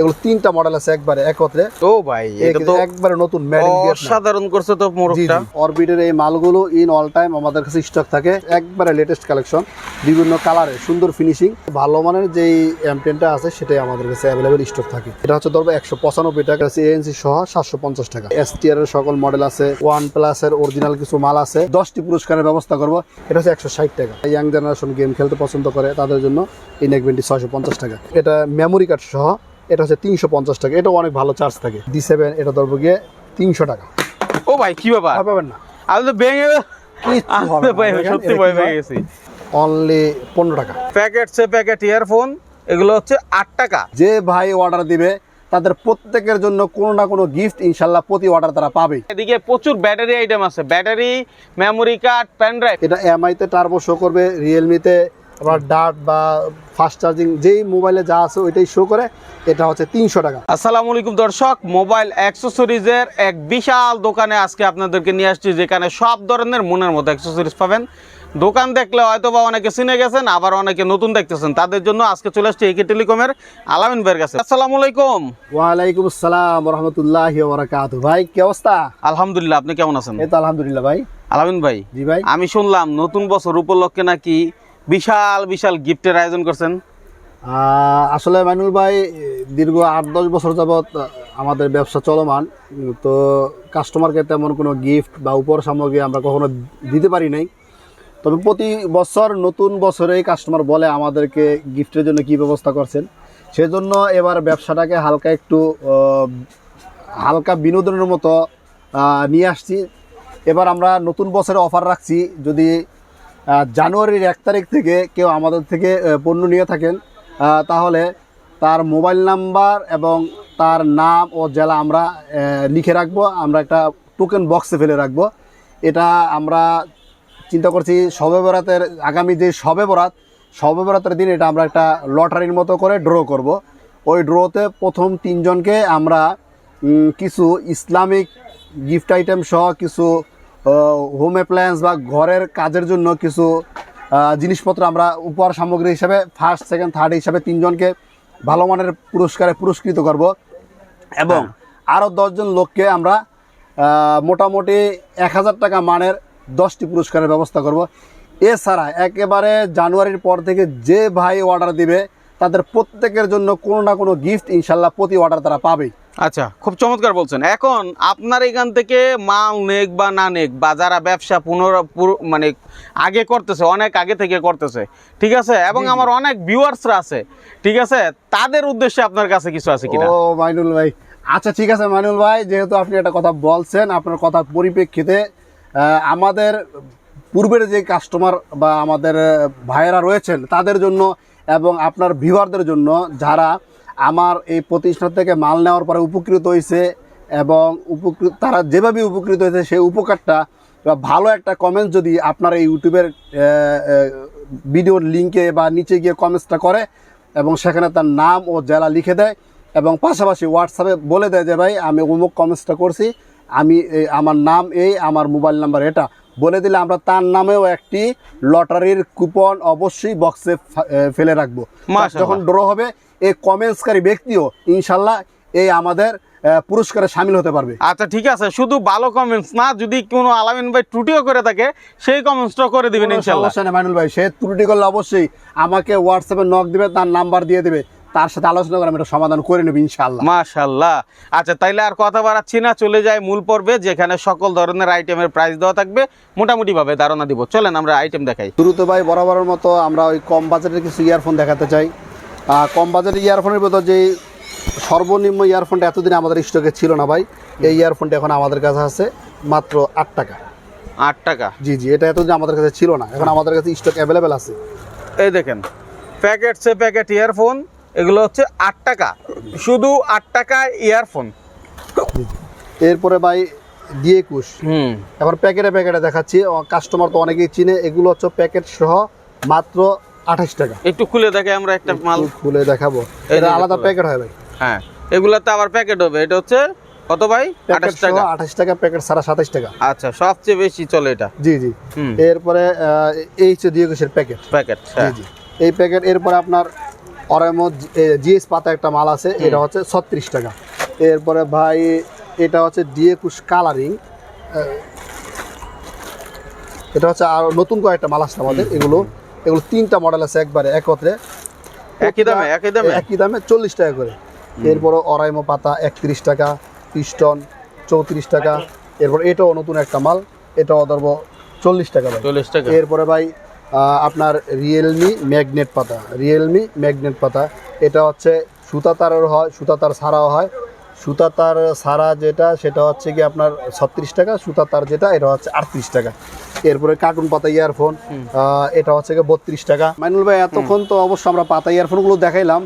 এগুলো তিনটা মডেল আছে একবারে একত্রে। ও ভাই এটা তো একবারে নতুন মেড ইন অসাধারণ করছে তো জি মোরগটা অরবিটের এই মালগুলো ইন অল টাইম আমাদের কাছে স্টক থাকে। একবারে লেটেস্ট কালেকশন বিভিন্ন কালারে সুন্দর ফিনিশিং ভালো মানের যেই এমটেনটা আছে সেটাই আমাদের কাছে অ্যাভেলেবেল স্টক থাকে। এটা হচ্ছে ধরবো একশো পঁচানব্বই টাকা। আছে এএনসি সহ সাতশো পঞ্চাশ টাকা। এসটিআর এর সকল মডেল আছে ওয়ান প্লাস এর অরিজিনাল কিছু মাল আছে। দশটি পুরস্কারের ব্যবস্থা করব। এটা হচ্ছে একশো ষাট টাকা। ইয়াং জেনারেশন গেম খেলতে পছন্দ করে তাদের জন্য এই নেকবেনটি ছয়শো পঞ্চাশ টাকা। এটা মেমোরি কার্ড সহ এটা হচ্ছে তিনশো পঞ্চাশ টাকা। এটা অনেক ভালো চার্জ থাকে। ডি সেভেন এটা ধরবো গিয়ে তিনশো টাকা। ও ভাই কি ব্যাপার? পাবেন না। আমি তো ভেঙে সত্যি ভয় পেয়ে গেছি। অনলি পনেরো টাকা। প্যাকেট সে প্যাকেট ইয়ারফোন এগুলো হচ্ছে আট টাকা। যে ভাই অর্ডার দিবে তাদের প্রত্যেকের জন্য কোনো না কোনো গিফট ইনশাল্লাহ প্রতি অর্ডার তারা পাবে এদিকে প্রচুর ব্যাটারি আইটেম আছে। Battery memory card pen drive এটা এমআইতে টার্বো শো করবে রিয়েলমিতে আবার ডার্ট বা ফাস্ট চার্জিং যেই মোবাইলে যা আছে ওইটাই শো করে এটা হচ্ছে তিনশো টাকা। আসসালামু আলাইকুম দর্শক মোবাইল অ্যাক্সেসরিজের এক বিশাল দোকানে আজকে আপনাদেরকে নিয়ে আসছি যেখানে সব ধরনের মনের মতো অ্যাক্সেসরিজ পাবেন। দোকান দেখলে হয়তো বা অনেকে চিনে গেছেন আবার অনেকে নতুন দেখতেছেন। তাদের জন্য আজকে চলে আসছে একে টেলিকমের আলামিন ভাইয়ের কাছে। আসসালামু আলাইকুম। ওয়ালাইকুম আসসালাম রহমতুল্লাহ বরাকাত ভাই কি অবস্থা? আলহামদুলিল্লাহ আপনি কেমন আছেন? এই তো আলহামদুলিল্লাহ ভাই। আলামিন ভাই জি ভাই। আমি শুনলাম নতুন বছর উপলক্ষে নাকি বিশাল বিশাল গিফটের আয়োজন করছেন। আসলে মাইনুল ভাই, দীর্ঘ আট, দশ বছর যাবৎ আমাদের ব্যবসা চলমান। তো কাস্টমারকে তেমন কোনো গিফট বা উপহার সামগ্রী আমরা কখনো দিতে পারি নাই। তবে প্রতি বছর নতুন বছরেই কাস্টমার বলে আমাদেরকে গিফটের জন্য কি ব্যবস্থা করছেন। সেজন্য এবার ব্যবসাটাকে হালকা একটু হালকা বিনোদনের মতো নিয়ে আসছি। এবার আমরা নতুন বছরে অফার রাখছি। যদি জানুয়ারির এক তারিখ থেকে কেউ আমাদের থেকে পণ্য নিয়ে থাকেন তাহলে তার মোবাইল নাম্বার এবং তার নাম ও জেলা আমরা লিখে রাখব, আমরা একটা টোকেন বক্সে ফেলে রাখব। এটা আমরা চিন্তা করছি শবে বরাতের আগামী যে শবে বরাত শবে বরাতের দিন এটা আমরা একটা লটারির মতো করে ড্র করব। ওই ড্রতে প্রথম তিনজনকে আমরা কিছু ইসলামিক গিফট আইটেম সহ কিছু হোম অ্যাপ্লায়েন্স বা ঘরের কাজের জন্য কিছু জিনিসপত্র আমরা উপহার সামগ্রী হিসাবে ফার্স্ট সেকেন্ড থার্ড হিসাবে তিনজনকে ভালো মানের পুরস্কারে পুরস্কৃত করব। এবং আরও দশজন লোককে আমরা মোটামুটি এক হাজার টাকা মানের দশটি পুরস্কারের ব্যবস্থা করব। এছাড়া একেবারে জানুয়ারির পর থেকে যে ভাই অর্ডার দিবে তাদের প্রত্যেকের জন্য কোনো না কোনো গিফট ইনশাল্লাহ প্রতি অর্ডার তারা পাবেই। আচ্ছা খুব চমৎকার বলছেন। এখন আপনার এখান থেকে মাল নেক বা না নেক বা যারা ব্যবসা পুনর মানে আগে করতেছে অনেক আগে থেকে করতেছে ঠিক আছে? এবং আমার অনেক ভিউয়ার্সরা আছে ঠিক আছে? তাদের উদ্দেশ্যে আপনার কাছে কিছু আছে কিনা? ও মাইনুল ভাই। আচ্ছা ঠিক আছে মাইনুল ভাই যেহেতু আপনি একটা কথা বলছেন আপনার কথার পরিপ্রেক্ষিতে আমাদের পূর্বের যে কাস্টমার বা আমাদের ভাইয়েরা রয়েছেন তাদের জন্য এবং আপনার ভিউয়ারদের জন্য যারা আমার এই প্রতিষ্ঠান থেকে মাল নেওয়ার পরে উপকৃত হয়েছে এবং উপকৃত তারা যেভাবে উপকৃত হয়েছে সেই উপকারটা বা ভালো একটা কমেন্ট যদি আপনার এই ইউটিউবের ভিডিওর লিঙ্কে বা নিচে গিয়ে কমেন্টসটা করে এবং সেখানে তার নাম ও জেলা লিখে দেয় এবং পাশাপাশি হোয়াটসঅ্যাপে বলে দেয় যে ভাই আমি অমুক কমেন্টসটা করছি আমি আমার নাম এই আমার মোবাইল নাম্বার এটা বলে দিলে আমরা তার নামেও একটি লটারির কুপন অবশ্যই বক্সে ফেলে রাখব। যখন ড্র হবে এই কমেন্টসকারী ব্যক্তিও ইনশাল্লাহ এই আমাদের পুরস্কারে সামিল হতে পারবে। আচ্ছা ঠিক আছে। শুধু ভালো কমেন্টস না যদি কোনো আলামিন ভাই ত্রুটিও করে থাকে সেই কমেন্টসটা করে দিবেন ইনশাল্লাহ। সমস্যা মাইনুল ভাই সে ত্রুটি করলে অবশ্যই আমাকে হোয়াটসঅ্যাপে নক দিবে তার নাম্বার দিয়ে দেবে। তার সাথে আলোচনা করে আমি এটা সমাধান করে নেব ইনশাল্লাহ। মাশাল্লাহ। আচ্ছা তাইলে আর কথা বাড়াচ্ছি না চলে যায় মূল পর্বে যেখানে সকল ধরনের আইটেমের প্রাইস দেওয়া থাকবে। মোটামুটিভাবে ধারণা দিব। চলেন আমরা আইটেম দেখাই। দ্রুত ভাই বরাবরের মতো আমরা ওই কম বাজেটের কিছু ইয়ারফোন দেখাতে চাই। কম বাজেটের ইয়ারফোনের ভেতর যে সর্বনিম্ন ইয়ারফোনটা এতদিন আমাদের স্টকে ছিল না ভাই এই ইয়ারফোনটা এখন আমাদের কাছে আছে মাত্র আট টাকা। আট টাকা? জি জি এটা এতদিন আমাদের কাছে ছিল না এখন আমাদের কাছে স্টক অ্যাভেলেবেল আছে। এই দেখেন প্যাকেট সে প্যাকেট ইয়ারফোন এগুলো হচ্ছে আট টাকা। শুধু আট টাকা ইয়ারফোন। এরপরে ভাই দিয়ে একুশ। হুম। এখন প্যাকেটে প্যাকেটে দেখাচ্ছি কাস্টমার তো অনেকেই চিনে এগুলো হচ্ছে প্যাকেট সহ মাত্র আঠাশ টাকা। একটু খুলে দেখে আমরা একটা মাল খুলে দেখাবো। এটা আলাদা প্যাকেট হয় ভাই হ্যাঁ এগুলাতে আবার প্যাকেট হবে। এটা হচ্ছে কত ভাই? আঠাশ টাকা। আঠাশ টাকা প্যাকেট সাড়ে সাতাশ টাকা। আচ্ছা সবচেয়ে বেশি চলে এটা। জি জি। এরপরে এই হচ্ছে দিয়ে একুশের প্যাকেট প্যাকেট জি হ্যাঁ। জি। এই প্যাকেট এরপরে আপনার অরাইমো জিএস পাতা একটা মাল আছে। এটা হচ্ছে ছত্রিশ টাকা। এরপরে ভাই এটা হচ্ছে ডিএ কুশ কালারিং এটা হচ্ছে আর নতুন কয়েকটা মাল আসছে আমাদের। এগুলো এগুলো তিনটা মডেল আছে একবারে একত্রে। একই দামে একই দামে? একই দামে চল্লিশ টাকা করে। এরপরে অরাইমো পাতা একত্রিশ টাকা পিস্টন চৌত্রিশ টাকা। এরপর এটাও নতুন একটা মাল এটাও ধরবো চল্লিশ টাকা ভাই চল্লিশ টাকা। এরপরে ভাই আপনার রিয়েলমি ম্যাগনেট পাতা রিয়েলমি ম্যাগনেট পাতা। এটা হচ্ছে সুতা তারের হয় সুতা তার ছাড়াও হয়। সুতা তার ছাড়া যেটা সেটা হচ্ছে কি আপনার ছত্রিশ টাকা সুতা তার যেটা এটা হচ্ছে আটত্রিশ টাকা। এরপরে কার্টুন পাতা ইয়ারফোন এটা হচ্ছে কি বত্রিশ টাকা। মাইনুল ভাই এতক্ষণ তো অবশ্য আমরা পাতা ইয়ারফোনগুলো দেখাইলাম।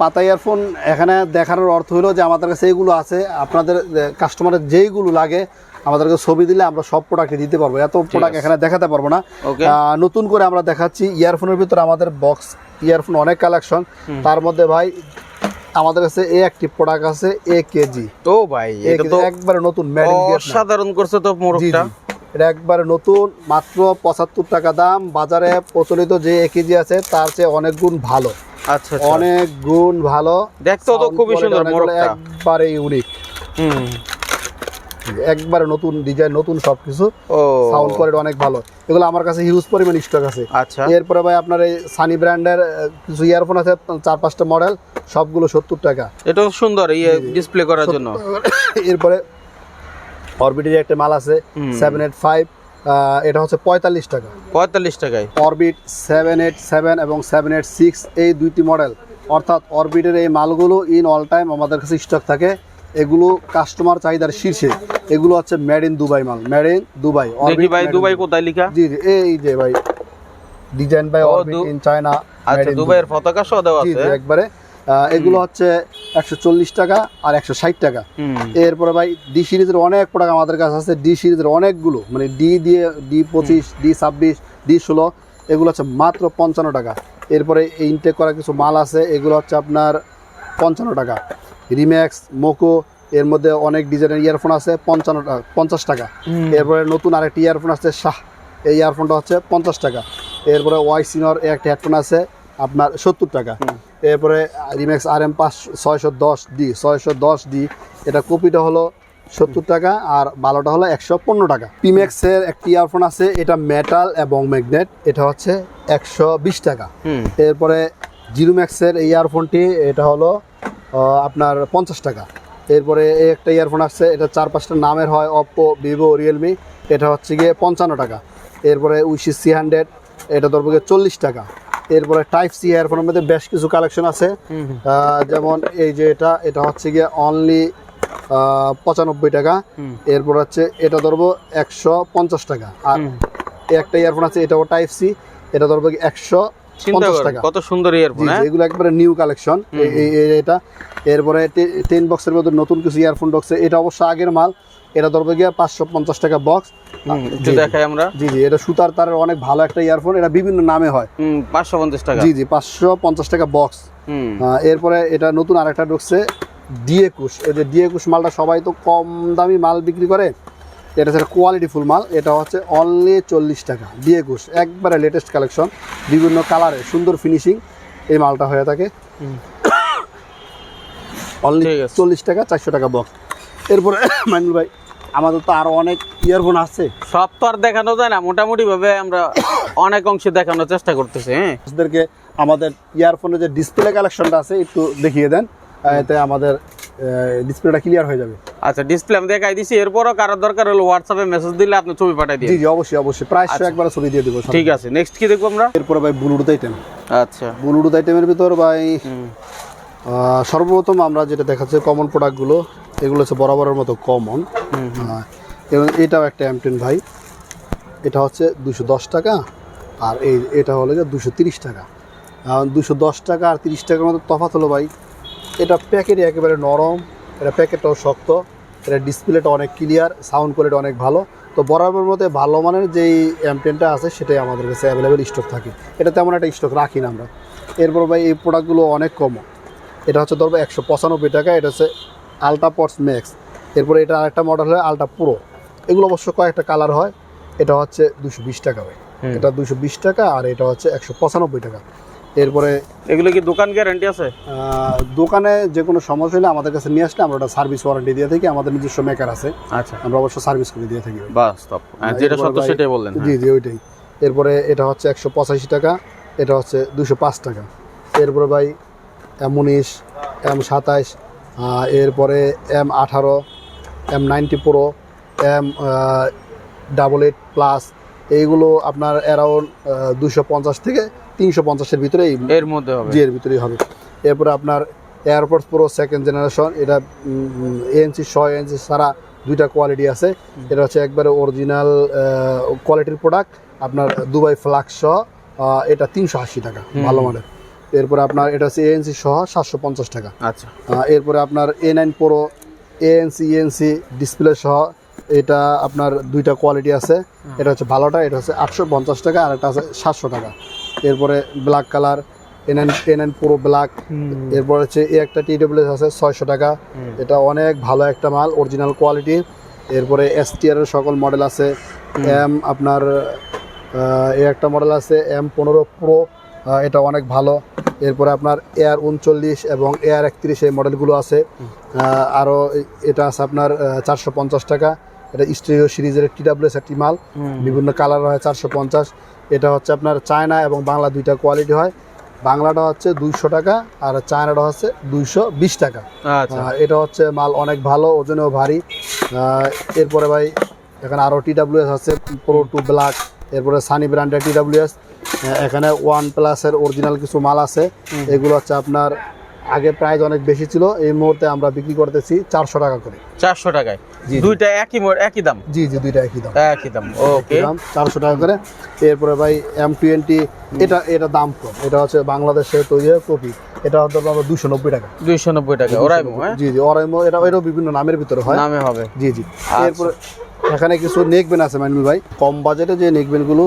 পাতা ইয়ারফোন এখানে দেখানোর অর্থ হলো যে আমাদের কাছে এইগুলো আছে। আপনাদের কাস্টমারের যেইগুলো লাগে আমাদেরকে ছবি দিলে আমরা সব প্রোডাক্ট দিতে পারব। এত প্রোডাক্ট এখানে দেখাতে পারব না। নতুন করে আমরা দেখাচ্ছি ইয়ারফোনের ভিতরে আমাদের বক্স ইয়ারফোন অনেক কালেকশন তার মধ্যে ভাই আমাদের কাছে এ একটি প্রোডাক্ট আছে এ কেজি তো ভাই এটা তো একবারে নতুন সাধারণ করছে তো মোরগটা। এটা একবারে নতুন মাত্র পঁচাত্তর টাকা দাম। বাজারে প্রচলিত যে এ কেজি আছে তার চেয়ে অনেক গুণ ভালো। আচ্ছা আচ্ছা। অনেক গুণ ভালো। দেখতে তো খুবই সুন্দর একবারে ইউনিক হুম। একবারে নতুন ডিজাইন নতুন সবকিছু সাউন্ড কোয়ালিটি অনেক ভালো। এগুলো আমার কাছে হিউজ পরিমাণ স্টক আছে। আচ্ছা। এরপরে ভাই আপনার এই সানি ব্র্যান্ডের কিছু ইয়ারফোন আছে চার পাঁচটা মডেল সবগুলো সত্তর টাকা। এটাও সুন্দর ইয়ে ডিসপ্লে করার জন্য। এরপরে অরবিটের একটা মাল আছে সেভেন এইট ফাইভ এটা হচ্ছে পঁয়তাল্লিশ টাকা। পঁয়তাল্লিশ টাকায়। অরবিট সেভেন এইট সেভেন এবং সেভেন এইট সিক্স এই দুইটি মডেল অর্থাৎ অরবিটের এই মালগুলো ইন অল টাইম আমাদের কাছে স্টক থাকে। এগুলো কাস্টমার চাহিদার শীর্ষে। এগুলো হচ্ছে মেড ইন দুবাই মাল। মেড ইন দুবাই দেখি ভাই দুবাই কোথায় লিখা? জি জি এই যে ভাই design by Orbit in China আচ্ছা দুবাইয়ের পতাকা সহ দেওয়া আছে জি একবারে। এগুলো হচ্ছে একশো চল্লিশ টাকা আর একশো ষাট টাকা। এরপরে ভাই ডি সিরিজের অনেক প্রোডাক্ট আমাদের কাছে আছে। ডি সিরিজের অনেকগুলো মানে ডি দিয়ে ডি পঁচিশ ডি ছাব্বিশ ডি ষোলো এগুলো হচ্ছে মাত্র পঞ্চান্ন টাকা। এরপরে ইনটেক করা কিছু মাল আছে এগুলো হচ্ছে আপনার পঞ্চান্ন টাকা। রিম্যাক্স মোকো এর মধ্যে অনেক ডিজাইনের ইয়ারফোন আছে পঞ্চান্ন টাকা পঞ্চাশ টাকা। এরপরে নতুন আরেকটি ইয়ারফোন আছে শাহ। এই ইয়ারফোনটা হচ্ছে পঞ্চাশ টাকা। এরপরে ওয়াই সিনর একটা হেডফোন আছে আপনার সত্তর টাকা। এরপরে রিম্যাক্স আর এম পাঁচ ছয়শো দশ ডি ছয়শো দশ ডি এটা কপিটা হলো সত্তর টাকা আর ভালোটা হলো একশো পনেরো টাকা। পিম্যাক্সের একটি ইয়ারফোন আছে এটা মেটাল এবং ম্যাগনেট এটা হচ্ছে একশো বিশ টাকা। এরপরে জিরো ম্যাক্সের এই ইয়ারফোনটি এটা হলো আপনার পঞ্চাশ টাকা। এরপরে এই একটা ইয়ারফোন আসছে এটা চার পাঁচটা নামের হয় অপ্পো ভিভো রিয়েলমি এটা হচ্ছে গিয়ে পঞ্চান্ন টাকা। এরপরে উইশি সি হান্ড্রেড এটা ধরবো গিয়ে চল্লিশ টাকা। এরপরে টাইপ সি ইয়ারফোনের মধ্যে বেশ কিছু কালেকশন আছে। যেমন এই যে এটা এটা হচ্ছে গিয়ে অনলি পঁচানব্বই টাকা। এরপর হচ্ছে এটা ধরবো একশো পঞ্চাশ টাকা। আর এই একটা ইয়ারফোন আছে এটাও টাইপ সি এটা ধরবো একশো কত সুন্দর ইয়ারফোন হ্যাঁ জি, এগুলো একবারে নিউ কালেকশন এটা। এরপরে টেন বক্সের মধ্যে নতুন কিছু ইয়ারফোন ঢুকছে এটা অবশ্য আগের মাল। এটা ধরবে গিয়ে পাঁচশো পঞ্চাশ টাকা বক্স দেখাই আমরা। জি জি এটা সুতার তারের অনেক ভালো একটা ইয়ারফোন এটা বিভিন্ন নামে হয়। পাঁচশো পঞ্চাশ টাকা। জি জি পাঁচশো পঞ্চাশ টাকা বক্স এরপরে এটা নতুন আরেকটা ঢুকছে ডিএকুশ মালটা সবাই তো কম দামি মাল বিক্রি করে। এটা হচ্ছে কোয়ালিটি ফুল মাল এটা হচ্ছে অনলি চল্লিশ টাকা। ডিএকুশ একবারে লেটেস্ট কালেকশন বিভিন্ন কালারে সুন্দর ফিনিশিং এই মালটা হয়ে থাকে। অনলি চল্লিশ টাকা চারশো টাকা বক্স এরপরে মাইনুল ভাই আমাদের তো আরও অনেক ইয়ারফোন আছে। সব তো আর দেখানো যায় না। মোটামুটি ভাবে আমরা অনেক অংশে দেখানোর চেষ্টা করতেছি হ্যাঁ? আমাদের ইয়ারফোনের যে ডিসপ্লে কালেকশনটা আছে একটু দেখিয়ে দেন। এতে আমাদের ডিসপ্লেটা ক্লিয়ার হয়ে যাবে। আচ্ছা ডিসপ্লে আমি দেখাই দিছি। এরপরও কারও দরকার হলো হোয়াটসঅ্যাপে মেসেজ দিলে আপনি ছবি পাঠাই জি দিন জি অবশ্যই অবশ্যই। প্রায় একবার ছবি দিয়ে দেবো ঠিক আছে নেক্সট কি দেখব আমরা? এরপর ভাই ব্লুটুথ আইটেম আচ্ছা। ব্লুটুথ আইটেমের ভিতর ভাই সর্বপ্রথম আমরা যেটা দেখাচ্ছি কমন প্রোডাক্টগুলো এগুলো হচ্ছে বরাবরের মতো কমন। এবং এটাও একটা এমটেন ভাই। এটা হচ্ছে দুশো দশ টাকা আর এই এটা হলো যে দুশো তিরিশ টাকা। দুশো দশ টাকা আর তিরিশ টাকার মতো তফাৎ হলো ভাই এটা প্যাকেটে একেবারে নরম এটা প্যাকেটটাও শক্ত এটা ডিসপ্লেটা অনেক ক্লিয়ার সাউন্ড কোয়ালিটি অনেক ভালো। তো বরাবর মধ্যে ভালো মানের যেই এমটেনটা আছে সেটাই আমাদের কাছে অ্যাভেলেবেল স্টক থাকে। এটা তেমন একটা স্টক রাখি না আমরা। এরপর ভাই এই প্রোডাক্টগুলো অনেক কম। এটা হচ্ছে ধরবো একশো পঁচানব্বই টাকা এটা হচ্ছে আলট্রা পটস ম্যাক্স এরপরে এটা আরেকটা মডেল হয় আলট্রা প্রো এগুলো অবশ্য কয়েকটা কালার হয়। এটা হচ্ছে দুশো বিশ টাকা ভাই। এটা দুশো বিশ টাকা আর এটা হচ্ছে একশো পঁচানব্বই টাকা। এরপরে এগুলো কি দোকান গ্যারান্টি আছে? দোকানে যে কোনো সমস্যা হলে আমাদের কাছে নিয়ে আসলে আমরা ওটা সার্ভিস ওয়ারেন্টি দিয়ে থাকি। আমাদের নিজস্ব মেকার আছে। আচ্ছা। আমরা অবশ্য সার্ভিস করে দিয়ে থাকি। বাস্তব হ্যাঁ, যেটা সত্য সেটাই বললেন জি জি ওইটাই। এরপরে এটা হচ্ছে একশো পঁচাশি টাকা এটা হচ্ছে দুশো পাঁচ টাকা। এরপরে ভাই এম উনিশ এম সাতাইশ এরপরে এম আঠারো M ninety pro M double eight plus এইগুলো আপনার অ্যারাউন্ড দুশো পঞ্চাশ থেকে তিনশো পঞ্চাশের ভিতরে এর মধ্যে হবে। জি এর ভিতরেই হবে। এরপরে আপনার এয়ারপোর্টস প্রো সেকেন্ড জেনারেশন এটা এএনসি ছ এএনসি ছাড়া দুইটা কোয়ালিটি আছে। এটা হচ্ছে একবারে অরিজিনাল কোয়ালিটির প্রোডাক্ট আপনার দুবাই ফ্লাক্স সহ এটা তিনশো আশি টাকা ভালো মানের। এরপরে আপনার এটা হচ্ছে এএনসি সহ সাতশো পঞ্চাশ টাকা। আচ্ছা। এরপরে আপনার A nine pro ANC ENC display সহ এটা আপনার দুইটা কোয়ালিটি আছে। এটা হচ্ছে ভালোটা এটা হচ্ছে আটশো পঞ্চাশ টাকা আর একটা আছে সাতশো টাকা। এরপরে black colour A nine A nine pro black এরপর হচ্ছে এ একটা টি ডাব্লিউএস আছে ছয়শো টাকা। এটা অনেক ভালো একটা মাল অরিজিনাল কোয়ালিটি এরপরে এস এর সকল মডেল আছে। এম আপনার আহ, এ একটা মডেল আছে এম পনেরো প্রো এটা অনেক ভালো। এরপরে আপনার এয়ার উনচল্লিশ এবং এয়ার একত্রিশ এই মডেলগুলো আছে। আরও এটা আছে আপনার চারশো পঞ্চাশ টাকা। এটা স্ট্রিও সিরিজের টি ডাব্লিউএস একটি মাল। বিভিন্ন কালার হয় চারশো পঞ্চাশ। এটা হচ্ছে আপনার চায়না এবং বাংলা দুইটা কোয়ালিটি হয়। বাংলাটা হচ্ছে দুইশো টাকা আর চায়নাটা হচ্ছে দুইশো বিশ টাকা। আচ্ছা। এটা হচ্ছে মাল অনেক ভালো ওজনেও ভারী। এরপরে ভাই এখানে আরও টি ডাব্লিউএস আছে প্রো টু ব্ল্যাক এরপরে সানি ব্র্যান্ডের টি ডাব্লিউএস এখানে ওয়ান প্লাসের অরিজিনাল কিছু মাল আছে। এগুলো হচ্ছে আপনার আগে প্রাইস অনেক বেশি ছিল এই মুহূর্তে আমরা বিক্রি করতেছি চারশো টাকা করে। চারশো টাকায়। দুইটা একই একই দাম? জি জি দুইটা একই দাম। একই দাম ওকে দাম চারশো টাকা করে। এরপরে ভাই এম টোয়েন্টি এটা এটা দাম কম। এটা হচ্ছে বাংলাদেশে তৈরি কপি। এটা হচ্ছে আপনার দুশো নব্বই টাকা। দুইশো নব্বই টাকা ওরাই হ্যাঁ? জি জি অরাইমো এটা এটাও বিভিন্ন নামের ভিতরে হয়। নামে হবে। জি জি। আচ্ছা। এরপরে এখানে কিছু নেকবেন আছে মাইনুল ভাই। কম বাজেটে যে নেকবেনগুলো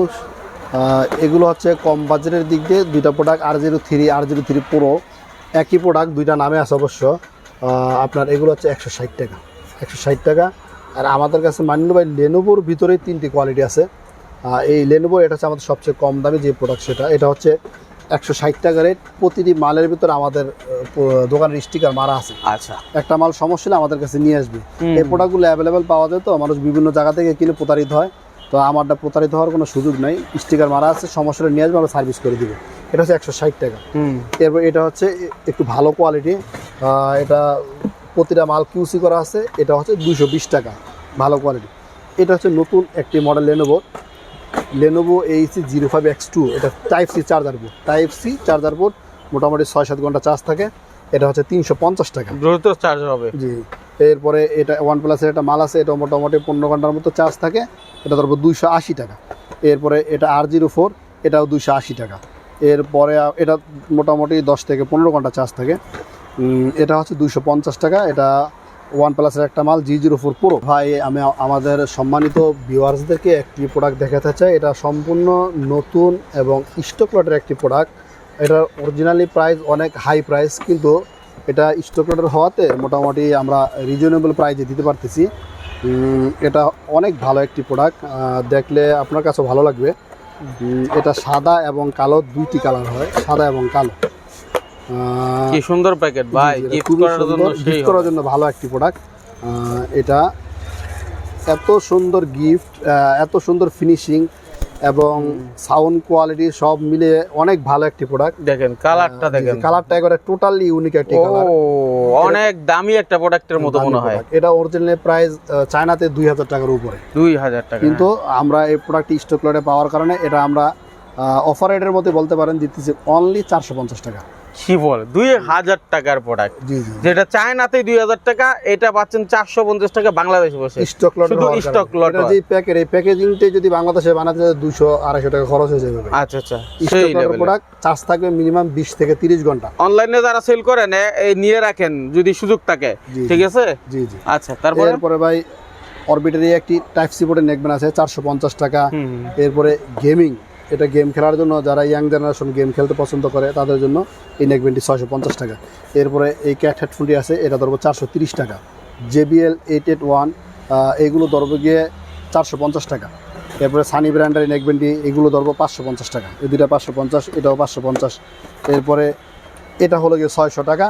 এগুলো হচ্ছে কম বাজেটের দিক দিয়ে দুইটা product R zero three R zero three pro একই প্রোডাক্ট দুইটা নামে আছে অবশ্য। আপনার এগুলো হচ্ছে একশো ষাট টাকা। একশো ষাট টাকা। আর আমাদের কাছে মাইনুল ভাই লেনোভোর ভিতরে তিনটি কোয়ালিটি আছে। এই লেনোভো এটা হচ্ছে আমাদের সবচেয়ে কম দামি যে প্রোডাক্ট সেটা। এটা হচ্ছে একশো ষাট টাকা রেট প্রতিটি মালের ভিতরে আমাদের দোকানের স্টিকার মারা আছে। আচ্ছা। একটা মাল সমস্যা হলে আমাদের কাছে নিয়ে আসবে। এই প্রোডাক্টগুলো অ্যাভেলেবেল পাওয়া যায় তো? মানুষ বিভিন্ন জায়গা থেকে কিনে প্রতারিত হয়। তো আমারটা প্রতারিত হওয়ার কোনো সুযোগ নাই। স্টিকার মারা আছে। সমস্যা হলে নিয়ে আসবে আমরা সার্ভিস করে দিব। এটা হচ্ছে একশো ষাট টাকা। হুম। এরপর এটা হচ্ছে একটু ভালো কোয়ালিটি। এটা প্রতিটা মাল কিউসি করা আছে এটা হচ্ছে দুশো বিশ টাকা ভালো কোয়ালিটি। এটা হচ্ছে নতুন একটি মডেল লেনোভো লেনোভো এইচি জিরো ফাইভ এক্স টু এটা type C charger board type C charger board মোটামুটি ছয় সাত ঘণ্টা চার্জ থাকে এটা হচ্ছে তিনশো পঞ্চাশ টাকা। দ্রুত চার্জ হবে। জি। এরপরে এটা ওয়ান প্লাসের একটা মাল আছে এটা মোটামুটি পনেরো ঘণ্টার মতো চার্জ থাকে এটা ধরবো দুইশো আশি টাকা। এরপরে এটা আর জিরো ফোর এটাও দুইশো আশি টাকা। এরপরে এটা মোটামুটি দশ থেকে পনেরো ঘণ্টা চার্জ থাকে। এটা হচ্ছে দুইশো পঞ্চাশ টাকা। এটা ওয়ান প্লাসের একটা মাল জি জিরো ফোর পুরো ভাই, আমি আমাদের সম্মানিত ভিউয়ার্সদেরকে একটি প্রোডাক্ট দেখাতে চাই। এটা সম্পূর্ণ নতুন এবং স্টক লটের একটি প্রোডাক্ট এটার অরিজিনালি প্রাইস অনেক হাই প্রাইস কিন্তু এটা স্টক লটের হওয়াতে মোটামুটি আমরা রিজনেবল প্রাইজে দিতে পারতেছি। এটা অনেক ভালো একটি প্রোডাক্ট দেখলে আপনার কাছে ভালো লাগবে। এটা সাদা এবং কালো দুইটি কালার হয় সাদা এবং কালো। কি সুন্দর প্যাকেট ভাই গিফট করার জন্য করার জন্য ভালো একটি প্রোডাক্ট এটা এত সুন্দর গিফট এত সুন্দর ফিনিশিং এবং সাউন্ড কোয়ালিটি সব মিলে অনেক ভালো একটি প্রোডাক্ট দেখেন কালারটা দেখেন। কালারটা একবারে টোটালি ইউনিক একটি ও কালার অনেক দামি একটা প্রোডাক্টের মতো মনে হয়। এটা অরিজিনাল প্রাইস চায়নাতে দুই হাজার টাকার উপরে। দুই হাজার টাকা। কিন্তু আমরা এই প্রোডাক্টটি স্টক লটে পাওয়ার কারণে এটা আমরা অফার রেটের মধ্যে বলতে পারেন দিতেছি অনলি চারশো পঞ্চাশ টাকা। শিবল দুই হাজার টাকার প্রোডাক্ট যেটা চায়নাতে দুই হাজার টাকা এটা পাচ্ছেন চারশো পঞ্চাশ টাকা বাংলাদেশে বসে। স্টক লট শুধু lot এটা যে প্যাকেট এই প্যাকেজিংটা যদি বাংলাদেশে বানাতে দুশো আড়াইশো টাকা খরচ হয়ে যাবে। আচ্ছা আচ্ছা। সেই প্রোডাক্ট চার্জ থাকবে মিনিমাম বিশ থেকে তিরিশ ঘণ্টা। অনলাইনে যারা সেল করেন এই নিয়ে রাখেন যদি সুযোগ থাকে। ঠিক আছে? জি জি। আচ্ছা তারপরে? এরপরে ভাই অরবিটারি একটি টাইপ সি বোর্ডের নেকবেন আছে চারশো পঞ্চাশ টাকা। এরপরে গেমিং এটা গেম খেলার জন্য যারা ইয়াং জেনারেশন গেম খেলতে পছন্দ করে তাদের জন্য এই নেকবেনটি ছয়শো পঞ্চাশ টাকা। এরপরে এই ক্যাট হেডফোনটি আছে এটা ধরবো চারশো তিরিশ টাকা। জেবিএল এইট এইট ওয়ান এইগুলো ধরবো গিয়ে চারশো পঞ্চাশ টাকা। এরপরে সানি ব্র্যান্ডের নেকবেন্ডি এগুলো ধরবো পাঁচশো পঞ্চাশ টাকা। এই দুটা পাঁচশো পঞ্চাশ এটাও পাঁচশো পঞ্চাশ। এরপরে এটা হলো গিয়ে ছয়শো টাকা।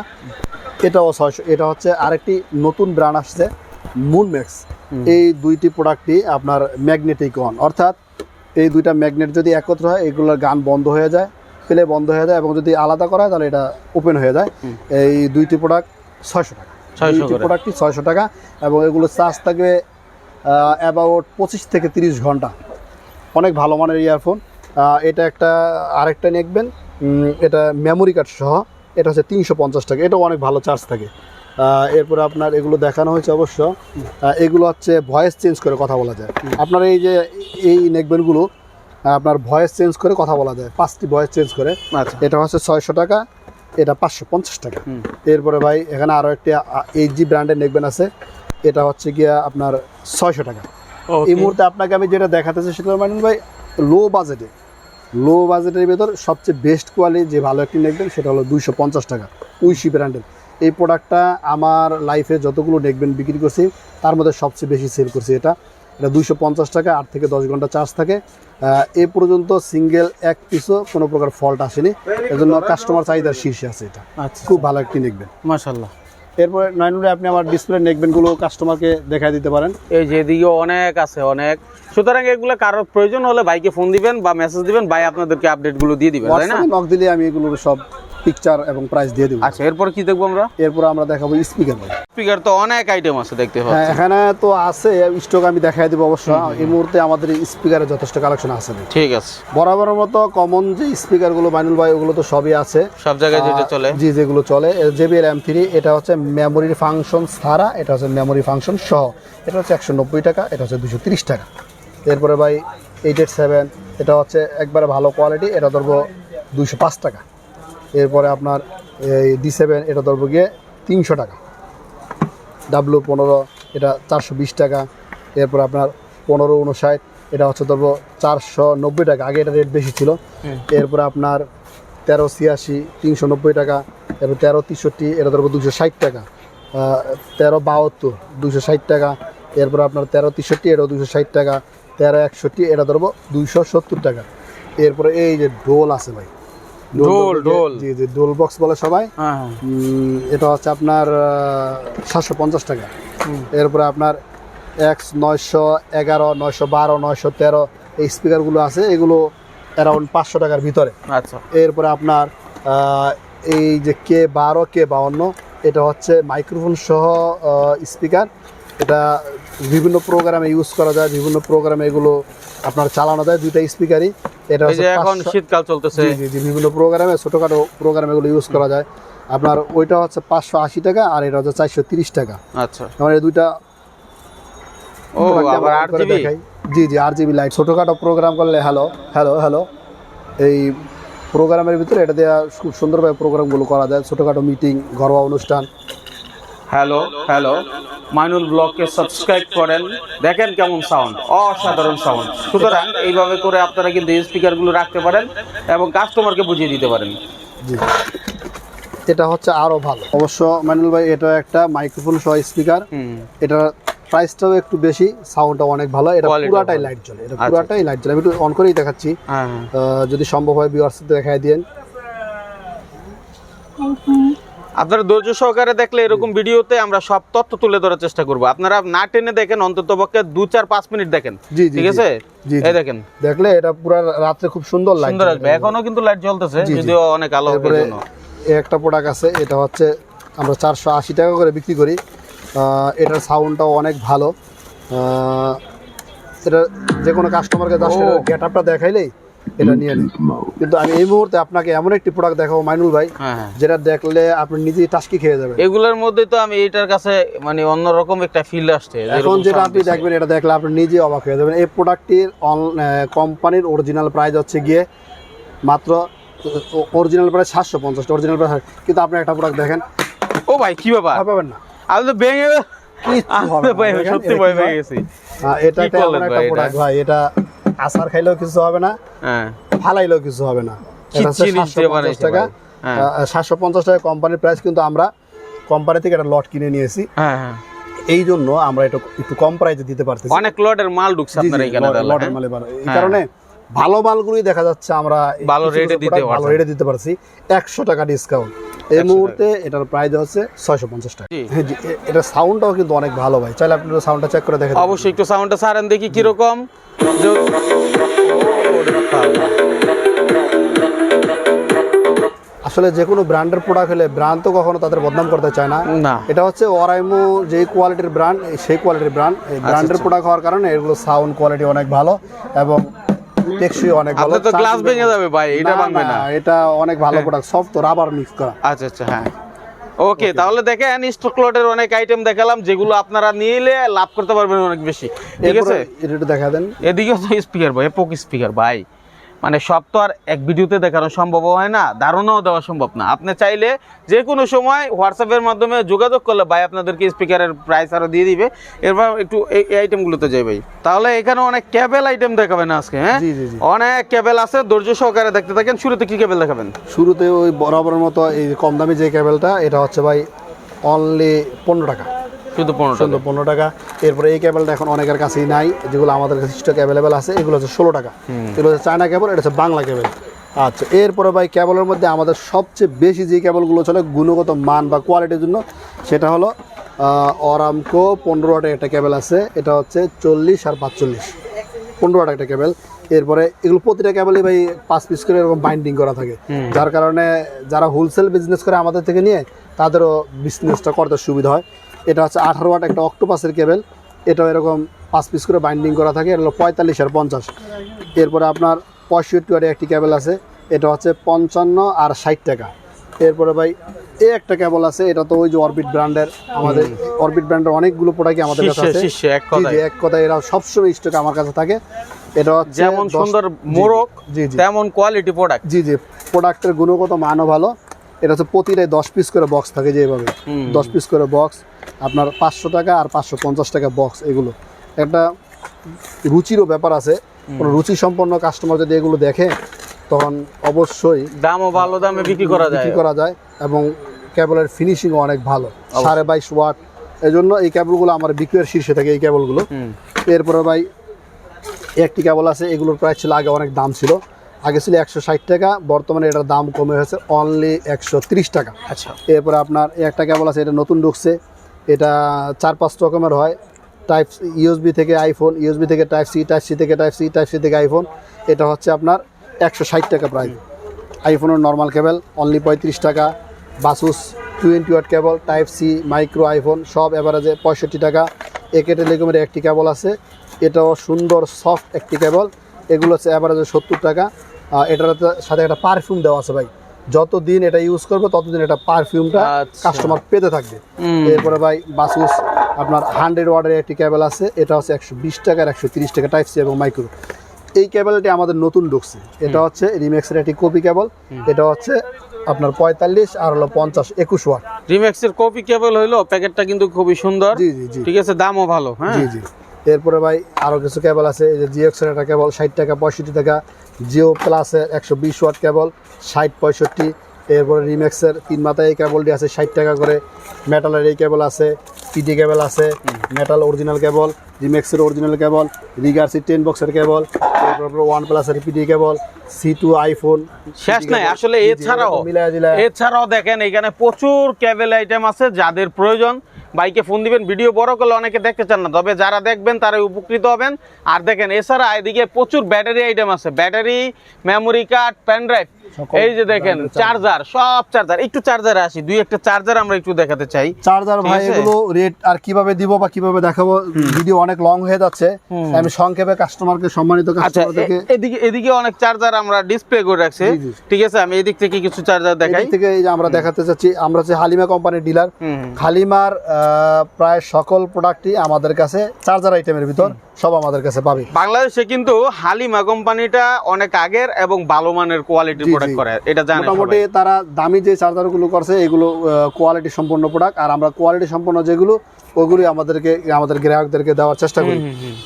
এটাও ছয়শো এটা হচ্ছে আরেকটি নতুন ব্র্যান্ড আসছে মুনম্যাক্স এই দুইটি প্রোডাক্টটি আপনার ম্যাগনেটিক অন অর্থাৎ এই দুইটা ম্যাগনেট যদি একত্র হয় এগুলোর গান বন্ধ হয়ে যায় প্লে বন্ধ হয়ে যায় এবং যদি আলাদা করা হয় তাহলে এটা ওপেন হয়ে যায়। এই দুইটি প্রোডাক্ট ছয়শো টাকা। 600 দুইটি করে। প্রোডাক্টই ছয়শো টাকা এবং এগুলো চার্জ থাকবে অ্যাবাউট পঁচিশ থেকে তিরিশ ঘণ্টা। অনেক ভালো মানের ইয়ারফোন এটা একটা আরেকটা নেকবেন এটা মেমোরি কার্ড সহ এটা হচ্ছে তিনশো পঞ্চাশ টাকা। এটাও অনেক ভালো চার্জ থাকে। এরপরে আপনার এগুলো দেখানো হয়েছে অবশ্য। এগুলো হচ্ছে ভয়েস চেঞ্জ করে কথা বলা যায়। আপনার এই যে এই নেকবেনগুলো আপনার ভয়েস চেঞ্জ করে কথা বলা যায়। পাঁচটি ভয়েস চেঞ্জ করে। আচ্ছা। এটা হচ্ছে ছয়শো টাকা এটা পাঁচশো পঞ্চাশ টাকা। এরপরে ভাই এখানে আরও একটি এইচ জি ব্র্যান্ডের নেকবেন আছে। এটা হচ্ছে গিয়া আপনার ছয়শো টাকা। এই মুহূর্তে আপনাকে আমি যেটা দেখাতেছি সেটা মানে ভাই লো বাজেটে লো বাজেটের ভেতর সবচেয়ে বেস্ট কোয়ালিটি যে ভালো একটি নেকবেন সেটা হলো দুইশো পঞ্চাশ টাকা। উইশি ব্র্যান্ডের এই প্রোডাক্টটা আমার লাইফে যতগুলো নেকবেন বিক্রি করছি তার মধ্যে সবচেয়ে বেশি সেল করছি এটা। এটা দুইশো পঞ্চাশ টাকা আট থেকে দশ ঘণ্টা চার্জ থাকে। এ পর্যন্ত সিঙ্গেল এক পিসও কোনো প্রকার ফল্ট আসেনি। এজন্য কাস্টমার চাহিদার শীর্ষে আছে এটা। আচ্ছা। খুব ভালো একটি নেকবেন মাশাল্লাহ এরপরে নয়নুরে আপনি আমার ডিসপ্লে নেকবেনগুলো কাস্টমারকে দেখাই দিতে পারেন। এই যে এদিকে অনেক আছে অনেক। সুতরাং এগুলো কারোর প্রয়োজন হলে ভাইকে ফোন দিবেন বা মেসেজ দিবেন ভাই আপনাদেরকে আপডেটগুলো দিয়ে দিবেন তাই না? নক দিলে আমি এগুলো সব পিকচার এবং প্রাইস দিয়ে দেবো। আচ্ছা এরপর কি দেখব আমরা? এরপর আমরা দেখাবো স্পিকার ভাই। স্পিকার তো অনেক আইটেম আছে দেখতে হ্যাঁ এখানে তো আছে স্টক আমি দেখাই দেবো অবশ্য। এই মুহূর্তে আমাদের স্পিকারের যথেষ্ট কালেকশন আছে ঠিক আছে। বরাবরের মতো কমন যে স্পিকারগুলো বাইনুল ভাই ওগুলো তো সবই আছে। সব জায়গায় যেটা চলে। জি যেগুলো চলে। জেবিএল এম থ্রি এটা হচ্ছে মেমোরির ফাংশন ছাড়া এটা হচ্ছে মেমোরি ফাংশন সহ। এটা হচ্ছে একশো নব্বই টাকা এটা হচ্ছে দুশো তিরিশ টাকা। এরপরে ভাই এইট এইট সেভেন এটা হচ্ছে একবারে ভালো কোয়ালিটি এটা ধরবো দুইশো পাঁচ টাকা। এরপরে আপনার এই ডি সেভেন এটা ধরবো গিয়ে তিনশো টাকা। ডাব্লু পনেরো এটা চারশো বিশ টাকা। এরপর আপনার পনেরো উনষাট এটা হচ্ছে ধরবো চারশো নব্বই টাকা। আগে এটা রেট বেশি ছিল। এরপরে আপনার তেরো ছিয়াশি তিনশো নব্বই টাকা। এরপর তেরো তেষট্টি এটা ধরবো দুশো ষাট টাকা। তেরো বাহাত্তর দুশো ষাট টাকা। এরপর আপনার তেরো তেষট্টি এটা দুশো ষাট টাকা। তেরো একষট্টি এটা ধরবো দুইশো সত্তর টাকা। এরপরে এই যে ডোল আছে ভাই ডোল, ডোল। জি জি ডোল বক্স বলে সবাই। হ্যাঁ হ্যাঁ। এটা হচ্ছে আপনার সাতশো পঞ্চাশ টাকা। এরপরে আপনার এক্স নয়শো এগারো নয়শো বারো নয়শো তেরো এই স্পিকারগুলো আছে এগুলো অ্যারাউন্ড পাঁচশো টাকার ভিতরে। আচ্ছা। এরপরে আপনার এই যে কে বারো কে বাউন্ন এটা হচ্ছে মাইক্রোফোন সহ স্পিকার এটা বিভিন্ন প্রোগ্রামে ইউজ করা যায় বিভিন্ন প্রোগ্রামে এগুলো আপনার চালানো যায় দুইটা স্পিকারই এটা হচ্ছে এখন শীতকাল চলতেছে। জি জি জি বিভিন্ন প্রোগ্রামে ছোটোখাটো প্রোগ্রামে এগুলো ইউজ করা যায়। আপনার ওইটা হচ্ছে পাঁচশো আশি টাকা আর এটা হচ্ছে চারশো তিরিশ টাকা। আচ্ছা। আমার এই দুইটা ও আবার আট জিবি জি জি আর জিবি লাইট ছোটোখাটো প্রোগ্রাম করলে হ্যালো হ্যালো হ্যালো এই প্রোগ্রামের ভিতরে এটা দেওয়া খুব সুন্দরভাবে প্রোগ্রামগুলো করা যায়। ছোটোখাটো মিটিং ঘরোয়া অনুষ্ঠান। হ্যালো হ্যালো মাইনুল ব্লগকে সাবস্ক্রাইব করেন। দেখেন কেমন সাউন্ড অসাধারণ সাউন্ড সুতরাং এইভাবে করে আপনারা কিন্তু এই স্পিকারগুলো রাখতে পারেন এবং কাস্টমারকে বুঝিয়ে দিতে পারেন। জি। এটা হচ্ছে আরও ভালো। অবশ্য মাইনুল ভাই এটা একটা মাইক্রোফোন সহ স্পিকার এটা প্রাইসটাও একটু বেশি সাউন্ডটা অনেক ভালো। এটা পুরাটাই লাইট জ্বলে। এটা আচ্ছা। পুরাটাই লাইট জ্বলে। আমি একটু অন করেই দেখাচ্ছি। হ্যাঁ। যদি সম্ভব হয় ভিউয়ার্স দেখাই দিন আপনারা ধৈর্য সহকারে দেখলে এরকম ভিডিওতে আমরা সব তথ্য তুলে ধরার চেষ্টা করব। আপনারা না টেনে দেখেন অন্তত পক্ষে দু চার পাঁচ মিনিট দেখেন। ঠিক আছে। এই দেখেন। দেখলে এটা পুরো রাত্রে খুব সুন্দর সুন্দর আসবে। এখনও কিন্তু লাইট জ্বলতেছে। যদিও অনেক আলো একটা প্রোডাক্ট আছে এটা হচ্ছে আমরা চারশো আশি টাকা করে বিক্রি করি। এটার সাউন্ডটাও অনেক ভালো। এটা যে কোনো কাস্টমারকে দশ। গেট আপটা দেখাইলেই এটা নিয়ে কিন্তু আমি এই মুহূর্তে আপনাকে এমন একটি প্রোডাক্ট দেখাবো মাইনুল ভাই হ্যাঁ হ্যাঁ। যেটা দেখলে আপনি নিজেই টাস্কি খেয়ে যাবেন। এগুলোর মধ্যে তো আমি এটার কাছে মানে অন্যরকম একটা ফিল আসছে। এখন যেটা আপনি দেখবেন এটা দেখলে আপনি নিজে অবাক হয়ে যাবেন। এই প্রোডাক্টটির কোম্পানির অরিজিনাল প্রাইস হচ্ছে গিয়ে মাত্র অরিজিনাল প্রাইস সাতশো পঞ্চাশ অরিজিনাল প্রাইস কিন্তু আপনি একটা প্রোডাক্ট দেখেন। ও ভাই কি ব্যাপার? পাবেন না। আমি তো ভেঙে সত্যি ভয় পেয়ে গেছি। এটা একটা ভাই এটা? প্রোডাক্ট ভাই এটা আচার খাইলেও কিছু হবে না হ্যাঁ। ফালাইলেও কিছু হবে না। টাকা। হ্যাঁ। সাতশো পঞ্চাশ টাকা কোম্পানির প্রাইস কিন্তু আমরা কোম্পানি থেকে একটা লট কিনে নিয়েছি। হ্যাঁ এই জন্য আমরা এটা একটু কম প্রাইসে দিতে পারতেছি। অনেক লটের মাল ঢুকছে আপনার এখানে লটের? মালে এই। কারণে ভালো মালগুলোই দেখা যাচ্ছে আমরা ভালো রেটে দিতে ভালো রেটে দিতে পারছি। একশো টাকা ডিসকাউন্ট এই মুহূর্তে এটার প্রাইস হচ্ছে ছয়শো পঞ্চাশ টাকা। হ্যাঁ এটার সাউন্ডটাও কিন্তু অনেক ভালো ভাই। চাইলে আপনি সাউন্ডটা চেক করে দেখেন অবশ্যই একটু সাউন্ডটা সারেন দেখি কীরকম। আসলে যে কোনো ব্র্যান্ডের প্রোডাক্ট হলে ব্র্যান্ড তো কখনো তাদের বদনাম করতে চায় না। এটা হচ্ছে ওরাইমো যে কোয়ালিটির ব্র্যান্ড সেই কোয়ালিটির ব্র্যান্ড ব্র্যান্ডের। প্রোডাক্ট হওয়ার কারণে এগুলো সাউন্ড কোয়ালিটি অনেক ভালো এবং টেকসই অনেক ভালো। তো গ্লাস ভেঙে যাবে ভাই এটা ভাঙবে না? এটা অনেক ভালো প্রোডাক্ট সফট রাবার মিক্স করা। আচ্ছা আচ্ছা হ্যাঁ। ওকে তাহলে দেখেন স্টক লটের অনেক আইটেম দেখালাম যেগুলো আপনারা নিলে লাভ করতে পারবেন অনেক বেশি। ঠিক আছে? এটা দেখা দেন। এদিকেও তো স্পিকার ভাই পোক স্পিকার ভাই। মানে সব তো আর এক ভিডিওতে দেখানো সম্ভব হয় না ধারণাও দেওয়া সম্ভব না। আপনি চাইলে যে কোনো সময় হোয়াটসঅ্যাপের মাধ্যমে যোগাযোগ করলে ভাই আপনাদেরকে স্পিকারের প্রাইস আরও দিয়ে দিবে। এরপর একটু এই আইটেমগুলোতে যাই ভাই। তাহলে এখানে অনেক ক্যাবেল আইটেম দেখাবেন আজকে হ্যাঁ। অনেক ক্যাবেল আছে ধৈর্য সহকারে দেখতে থাকেন। শুরুতে কি ক্যাবেল দেখাবেন? শুরুতে ওই বরাবরের মতো এই কম দামি যে কেবলটা এটা হচ্ছে ভাই অনলি পনেরো টাকা। শুধু পনেরো ষোলো পনেরো টাকা। এরপরে এই কেবলটা এখন অনেকের কাছেই নাই যেগুলো আমাদের কাছে স্টক অ্যাভেলেবেল আছে এগুলো হচ্ছে ষোলো টাকা। এগুলো হচ্ছে চায়না কেবল এটা হচ্ছে বাংলা কেবল আচ্ছা এরপরে ভাই কেবলের মধ্যে আমাদের সবচেয়ে বেশি যে কেবলগুলো চলে গুণগত মান বা কোয়ালিটির জন্য সেটা হলো অরামকো পনেরো টাকা একটা কেবল আছে এটা হচ্ছে চল্লিশ আর পাঁচচল্লিশ। পনেরো টাকা একটা কেবল এরপরে এগুলো প্রতিটা কেবলই ভাই পাঁচ পিস করে এরকম বাইন্ডিং করা থাকে। যার কারণে যারা হোলসেল বিজনেস করে আমাদের থেকে নিয়ে তাদেরও বিজনেসটা করতে সুবিধা হয়। এটা হচ্ছে আঠারো ওয়াট একটা অক্টোপাসের কেবেল। এটাও এরকম পাঁচ পিস করে বাইন্ডিং করা থাকে এটা হলো পঁয়তাল্লিশ আর পঞ্চাশ। এরপরে আপনার পঁয়ষট্টি ওয়াটের একটি কেবল আছে এটা হচ্ছে পঞ্চান্ন আর ষাট টাকা। এরপরে ভাই এই একটা কেবল আছে এটা তো ওই যে অরবিট ব্র্যান্ডের আমাদের অরবিট ব্র্যান্ডের অনেকগুলো প্রোডাক্টই আমাদের কাছে আছে। এক জি এক কথায় এরা সবসময় স্টক আমার কাছে থাকে। এটা হচ্ছে যেমন সুন্দর মোরক তেমন কোয়ালিটি প্রোডাক্ট জি জি। প্রোডাক্টের গুণগত মানও ভালো। এটা হচ্ছে প্রতিটাই দশ পিস করে বক্স থাকে যেভাবে। দশ পিস করে বক্স আপনার পাঁচশো টাকা আর পাঁচশো পঞ্চাশ টাকা বক্স এগুলো। একটা রুচিরও ব্যাপার আছে। কোনো রুচি সম্পন্ন কাস্টমার যদি এগুলো দেখে তখন অবশ্যই দামও ভালো দামে বিক্রি করা যায়। বিক্রি করা যায় এবং কেবলের ফিনিশিংও অনেক ভালো। সাড়ে বাইশ ওয়াট এই জন্য এই কেবলগুলো আমার বিক্রয়ের শীর্ষে থাকে এই কেবলগুলো এরপরে ভাই একটি কেবল আছে এগুলোর প্রায় ছিল আগে অনেক দাম ছিল। আগে ছিল একশো ষাট টাকা বর্তমানে এটার দাম কমে হয়েছে অনলি একশো তিরিশ টাকা। আচ্ছা। এরপরে আপনার একটা কেবল আছে এটা নতুন ঢুকছে। এটা চার পাঁচ রকমের হয়। টাইপ ইউএসবি থেকে আইফোন ইউএসবি থেকে টাইপ সি টাইপ সি থেকে টাইপ সি টাইপ সি থেকে আইফোন এটা হচ্ছে আপনার একশো ষাট টাকা প্রাইস আইফোনের নর্মাল কেবল অনলি পঁয়ত্রিশ টাকা। Baseus twenty watt cable type C micro iPhone সব অ্যাভারেজে পঁয়ষট্টি টাকা। একে টেলিকমের একটি কেবল আছে। এটাও সুন্দর সফট একটি কেবল। এগুলো হচ্ছে অ্যাভারেজে সত্তর টাকা। এটার সাথে একটা পারফিউম দেওয়া আছে ভাই। যতদিন এটা ইউজ করবে ততদিন এটা পারফিউমটা আচ্ছা। কাস্টমার পেতে থাকবে। এরপরে ভাই বাসুস আপনার হান্ড্রেড ওয়ার্ডের একটি কেবল আছে। এটা হচ্ছে একশো বিশ টাকার একশো তিরিশ টাকা টাইপ সি এবং মাইক্রো এই কেবলটি আমাদের নতুন ঢুকছে। এটা হচ্ছে রিমেক্সের একটি কপি কেবল এটা হচ্ছে আপনার পঁয়তাল্লিশ আর হলো পঞ্চাশ একুশ ওয়াট রিম্যাক্সের কপি কেবল হইল প্যাকেটটা কিন্তু খুবই সুন্দর। জি জি জি। ঠিক আছে দামও ভালো হ্যাঁ? জি জি। এরপরে ভাই আরও কিছু কেবল আছে এই যে জিওক্সের একটা কেবল ষাট টাকা পঁয়ষট্টি টাকা জিও প্লাসের একশো বিশ ওয়াট কেবল ষাট পঁয়ষট্টি। এরপরে রিম্যাক্সের তিন মাথায় এই কেবলটি আছে ষাট টাকা করে। মেটালের এই কেবল আছে পিটি কেবল আছে মেটাল অরিজিনাল কেবল রিম্যাক্সের অরিজিনাল কেবল রিগার্সি টেন বক্সের কেবল ওয়ান প্লাসের PD cable C to iPhone শেষ নাই আসলে এছাড়াও এছাড়াও দেখেন এখানে প্রচুর কেবল আইটেম আছে যাদের প্রয়োজন বাইকে ফোন দিবেন, ভিডিও বড় করলে অনেকে দেখতে চান না। তবে যারা দেখবেন তারাই উপকৃত হবেন। আর দেখেন, এছাড়া এদিকে প্রচুর ব্যাটারি আইটেম আছে। Battery memory card pen drive এই যে দেখেন চার্জার সব চার্জার। একটু চার্জারে আসি দুই একটা চার্জার আমরা একটু দেখাতে চাই। চার্জার ভাই এগুলো রেট আর কীভাবে দিব বা কীভাবে দেখাবো ভিডিও অনেক লং হয়ে যাচ্ছে। আমি সংক্ষেপে কাস্টমারকে সম্মানিত আচ্ছা কাস্টমারদেরকে এদিকে এদিকে অনেক চার্জার আমরা ডিসপ্লে করে রাখছি। ঠিক আছে? আমি এদিক থেকে কিছু চার্জার দেখাই। থেকে এই যে আমরা দেখাতে চাচ্ছি আমরা যে হালিমা কোম্পানির ডিলার। হালিমার প্রায় সকল প্রোডাক্টই আমাদের কাছে চার্জার আইটেমের ভিতর। সব আমাদের কাছে পাবে। বাংলাদেশে কিন্তু হালিমা কোম্পানিটা অনেক আগের এবং ভালো মানের কোয়ালিটির। প্রোডাক্ট করে এটা জানেন মোটামুটি তারা দামি যে চার্জারগুলো করছে এগুলো কোয়ালিটি সম্পন্ন প্রোডাক্ট আর আমরা কোয়ালিটি সম্পন্ন যেগুলো ওগুলি আমাদেরকে আমাদের গ্রাহকদেরকে দেওয়ার চেষ্টা করি।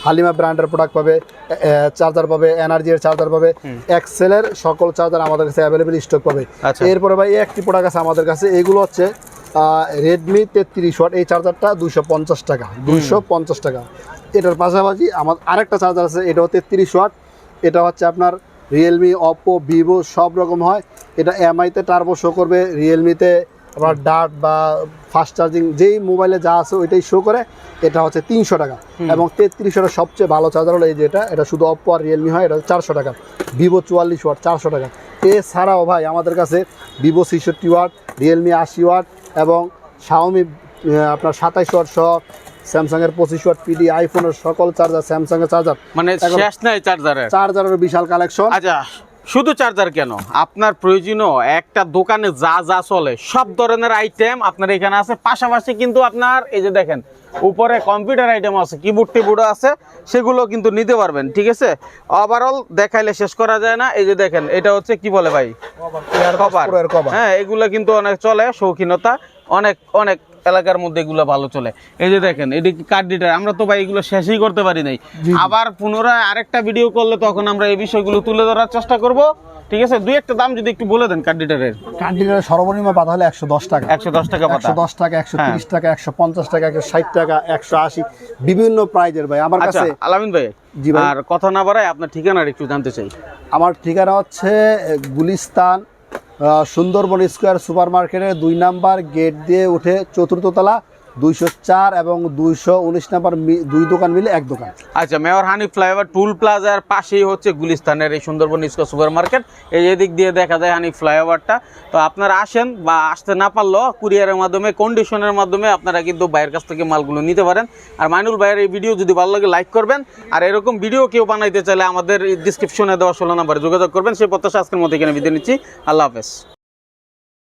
হালিমা ব্র্যান্ডের প্রোডাক্ট পাবে চার্জার পাবে এনার্জির চার্জার পাবে এক্সেলের সকল চার্জার আমাদের কাছে অ্যাভেলেবেল স্টক পাবে। আচ্ছা। এরপরে ভাই এই একটি প্রোডাক্ট আছে আমাদের কাছে এগুলো হচ্ছে রেডমি তেত্রিশ ওয়াট এই চার্জারটা দুইশো পঞ্চাশ টাকা দুইশো পঞ্চাশ টাকা। এটার পাশাপাশি আমার আরেকটা চার্জার আছে এটা হচ্ছে তিরিশ ওয়াট এটা হচ্ছে আপনার রিয়েলমি অপো ভিভো সব রকম হয়। এটা এমআইতে টার্বো শো করবে রিয়েলমিতে আপনার ডাট বা ফাস্ট চার্জিং যেই মোবাইলে যা আছে ওইটাই শো করে। এটা হচ্ছে তিনশো টাকা। এবং তেত্রিশ ওয়াটের সবচেয়ে ভালো চার্জার হলো এই যেটা এটা। শুধু অপো আর রিয়েলমি হয় এটা চারশো টাকা। ভিভো চুয়াল্লিশ ওয়াট চারশো টাকা। এছাড়াও ভাই আমাদের কাছে ভিভো ছেষট্টি ওয়াট রিয়েলমি আশি ওয়াট এবং শাওমি আপনার সাতাইশ ওয়াট সহ স্যামসাংয়ের পঁচিশ ওয়াট পিডি আইফোনের সকল চার্জার স্যামসাংয়ের চার্জার মানে শেষ নাই চার্জারের চার্জারের বিশাল কালেকশন আচ্ছা শুধু চার্জার কেন? আপনার প্রয়োজনীয় একটা দোকানে যা যা চলে সব ধরনের আইটেম আপনার এখানে আছে। পাশাপাশি কিন্তু আপনার এই যে দেখেন উপরে কম্পিউটার আইটেম আছে কিবোর্ড টিবোর্ড আছে সেগুলো কিন্তু নিতে পারবেন ঠিক আছে? ওভারঅল দেখাইলে শেষ করা যায় না। এই যে দেখেন এটা হচ্ছে কি বলে ভাই? কভার এর। হ্যাঁ এগুলো কিন্তু অনেক চলে শৌখিনতা। অনেক অনেক এলাকার মধ্যে এগুলো ভালো চলে। এই যে দেখেন এটি কার্ড ডিটার? আমরা তো ভাই এগুলো শেষই করতে পারি নাই। আবার পুনরায় আরেকটা ভিডিও করলে তখন আমরা এই বিষয়গুলো তুলে ধরার চেষ্টা করব। ঠিক আছে? দুই একটা দাম যদি একটু বলে দেন কার্ড ডিটারের। কান্টিনের সর্বনিম্ন পাতা হলে একশো দশ টাকা। একশো দশ টাকা একশো দশ টাকা একশো হ্যাঁ। তিরিশ টাকা একশো পঞ্চাশ টাকা একশো ষাট টাকা একশো আশি। বিভিন্ন প্রাইজের ভাই। আমার আচ্ছা কাছে আলামিন ভাই জি। আর কথা না বাড়ায় আপনার ঠিকানার একটু জানতে চাই। আমার ঠিকানা হচ্ছে গুলিস্তান সুন্দরবন স্কোয়ার সুপার মার্কেটের দুই নাম্বার গেট দিয়ে উঠে চতুর্থ তলা। দুইশো চার এবং দুইশো উনিশ নাম্বার দুই দোকান মিলে এক দোকান। আচ্ছা মেয়র হানি ফ্লাইওভার টুল প্লাজার পাশেই হচ্ছে গুলিস্তানের এই সুন্দরবন ইস্কো সুপার মার্কেট এই এদিক দিয়ে দেখা যায় হানি ফ্লাইওভারটা। তো আপনারা আসেন বা আসতে না পারলেও কুরিয়ারের মাধ্যমে কন্ডিশনের মাধ্যমে আপনারা কিন্তু ভাইয়ের কাছ থেকে মালগুলো নিতে পারেন। আর মাইনুল ভাইয়ের এই ভিডিও যদি ভালো লাগে লাইক করবেন। আর এরকম ভিডিও কেউ বানাইতে চাইলে আমাদের ডিসক্রিপশনে দেওয়া ষোলো নাম্বারে যোগাযোগ করবেন। সেই প্রত্যাশা আজকের মধ্যে এখানে বিদায় নিচ্ছি। আল্লাহ হাফেজ।